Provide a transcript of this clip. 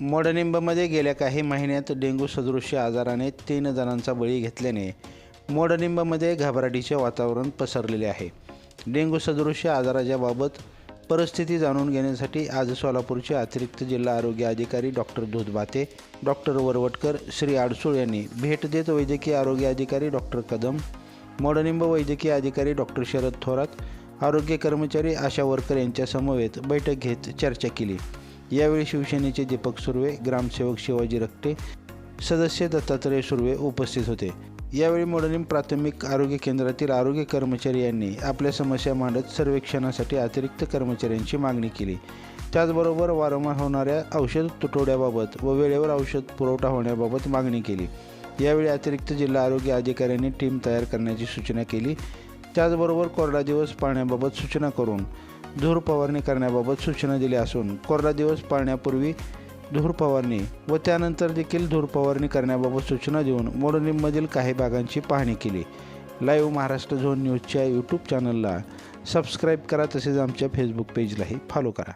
मोडनिंबमध्ये गेल्या काही महिन्यात डेंग्यू सदृश्य आजाराने तीन जणांचा बळी घेतल्याने मोडनिंबमध्ये घबराटीचे वातावरण पसरलेले आहे. डेंग्यू सदृश्य आजाराच्या बाबत परिस्थिती जाणून घेण्यासाठी आज सोलापूरचे अतिरिक्त जिल्हा आरोग्य अधिकारी डॉक्टर धुधबाते डॉक्टर वरवटकर श्री आडसूळ यांनी भेट देत वैद्यकीय आरोग्य अधिकारी डॉक्टर कदम मोडनिंब वैद्यकीय अधिकारी डॉक्टर शरद थोरात आरोग्य कर्मचारी आशा वर्कर यांच्या समवेत बैठक घेत चर्चा केली. यावेळी शिवसेनेचे दीपक सुर्वे ग्रामसेवक शिवाजी रक्ते सदस्य दत्तात्रय सुर्वे उपस्थित होते. यावेळी मोडलिम प्राथमिक आरोग्य केंद्रातील आरोग्य कर्मचारी यांनी आपल्या समस्या मांडत सर्वेक्षणासाठी अतिरिक्त कर्मचाऱ्यांची मागणी केली. त्याचबरोबर वारंवार होणाऱ्या औषध तुटवड्याबाबत व वेळेवर औषध पुरवठा होण्याबाबत मागणी केली. यावेळी अतिरिक्त जिल्हा आरोग्य अधिकाऱ्यांनी टीम तयार करण्याची सूचना केली. त्याचबरोबर कोरडा दिवस पाळण्याबाबत सूचना करून धूर फवारणी करण्याबाबत सूचना दिल्या असून कोरडा दिवस पाळण्यापूर्वी धूर फवारणी व त्यानंतर देखील धूर फवारणी करण्याबाबत सूचना देऊन मोडनिममधील काही भागांची पाहणी केली. लाईव्ह महाराष्ट्र झोन न्यूजच्या यूट्यूब चॅनलला सबस्क्राईब करा तसेच आमच्या फेसबुक पेजलाही फॉलो करा.